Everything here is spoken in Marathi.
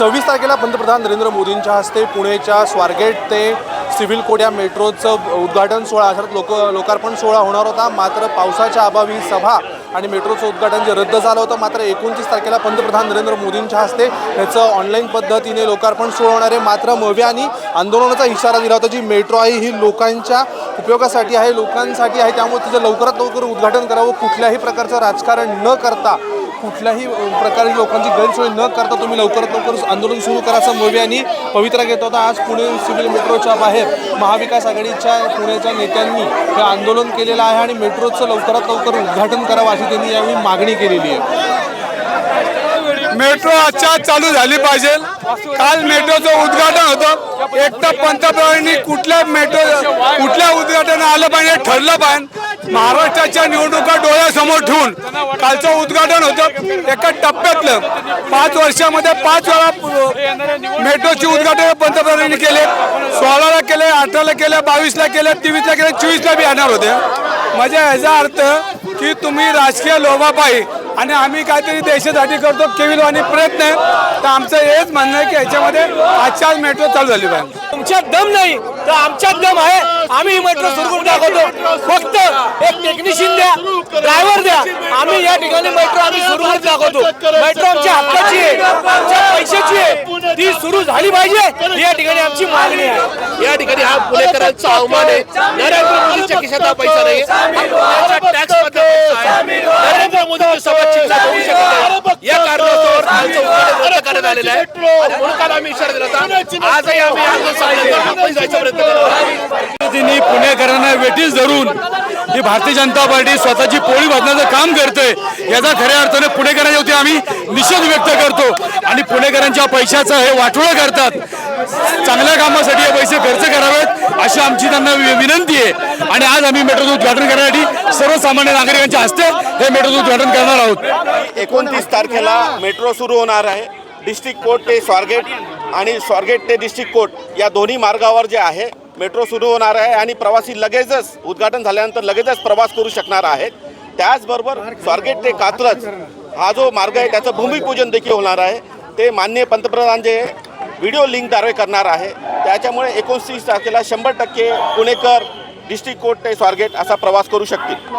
सव्वीस तारखेला पंतप्रधान नरेंद्र मोदींच्या हस्ते पुणेच्या स्वारगेट ते सिव्हिल कोड या मेट्रोचं उद्घाटन सोहळा अर्थात लोक लोकार्पण सोहळा होणार होता. मात्र पावसाच्या अभावी ही सभा आणि मेट्रोचं उद्घाटन जे रद्द झालं होतं मात्र एकोणतीस तारखेला पंतप्रधान नरेंद्र मोदींच्या हस्ते याचं ऑनलाईन पद्धतीने लोकार्पण सोहळा होणार आहे. मात्र मव्यानी आंदोलनाचा इशारा दिला होता जी मेट्रो आहे ही लोकांच्या उपयोगासाठी आहे लोकांसाठी आहे. त्यामुळे तिचं लवकरात लवकर उद्घाटन करावं कुठल्याही प्रकारचं राजकारण न करता कुठल्याही प्रकारे लोकांची गैरसोय न करता तुम्ही लवकरात लवकर आंदोलन सुरू करा असं मोदी यांनी पवित्रा घेत होता. आज पुणे सिव्हिल मेट्रोच्या बाहेर महाविकास आघाडीच्या पुण्याच्या नेत्यांनी हे आंदोलन केलेलं आहे आणि मेट्रोचं लवकरात लवकर उद्घाटन करावं अशी त्यांनी यावेळी मागणी केलेली आहे. मेट्रो आजच्या आज चालू झाली पाहिजे. काल मेट्रोचं उद्घाटन होतं. एक पंतप्रधानांनी कुठल्या मेट्रो कुठल्या उद्घाटन आलं पाहिजे ठरलं पाहिजे. महाराष्ट्राच्या निवडणुका डोळ्यासमोर ठेवून कालचं उद्घाटन होतं. एका टप्प्यातलं पाच वर्षामध्ये पाच वेळा मेट्रोचे उद्घाटन पंतप्रधानांनी केले. सोळाला केले अठराला केले बावीसला केले तेवीसला केले चोवीसला बी येणार होते. म्हणजे याचा अर्थ की तुम्ही राजकीय लोभापायी आणि आम्ही काहीतरी देशासाठी करतो केविल प्रयत्न. आहे तर आमचं हेच म्हणणं आहे की याच्यामध्ये आजच्या आज मेट्रो चालू झाली पाहिजे. तुमच्यात दम नाही तर आमच्यात दम आहे. आम्ही ही मेट्रो सुरू करून दाखवतो. फक्त एक टेक्निशियन द्या ड्रायव्हर द्या. आम्ही या ठिकाणी मेट्रो आम्ही सुरू करून दाखवतो. मेट्रो आमच्या हक्काची आहे आमच्या पैशाची आहे. ती सुरू झाली पाहिजे. ही या ठिकाणी आमची मागणी आहे. या ठिकाणी हा पुणेकरांचा अवमान आहे. नरेंद्र मोदीच्या खिशात हा पैसा नाही टॅक्स मधला पैसा आहे नरेंद्र मोदी सभा चिन्हात होऊ शकत नाही या कारणास्तव कालचं उद्घाटन रद्द करण्यात आलेलं आहे. म्हणून काल आम्ही इशारा दिला होता. आजही आम्ही आंदोलन जायचा प्रयत्न. पद्धतीने पुणेकरांना वेटीस धरून ही भारतीय जनता पार्टी स्वतःची पोळी भाजण्याचं काम करते याचा खऱ्या अर्थाने पुणेकरांच्या आम्ही निषेध व्यक्त करतो. आणि पुणेकरांच्या पैशाचं हे वाटोळं करतात. चांगल्या कामासाठी हे पैसे खर्च करावेत अशी आमची त्यांना विनंती आहे. आणि आज आम्ही मेट्रोचं उद्घाटन करण्यासाठी सर्वसामान्य नागरिकांच्या हस्ते हे मेट्रोचं उद्घाटन करणार आहोत. एकोणतीस तारखेला मेट्रो सुरू होणार आहे. डिस्ट्रिक्ट कोर्ट ते स्वारगेट आणि स्वारगेट ते डिस्ट्रिक्ट कोर्ट या दोन्ही मार्गावर जे आहे मेट्रो सुरू होणार आहे आणि प्रवासी लगेचच उद्घाटन झाल्यानंतर लगेचच प्रवास करू शकणार आहेत. त्याचबरोबर स्वारगेट ते कात्रज हा जो मार्ग आहे त्याचं भूमिपूजन देखील होणार आहे. ते माननीय पंतप्रधान जे व्हिडिओ लिंकद्वारे करणार आहे त्याच्यामुळे एकोणतीस तारखेला शंभर टक्के पुणेकर डिस्ट्रिक्ट कोर्ट ते स्वारगेट असा प्रवास करू शकतील.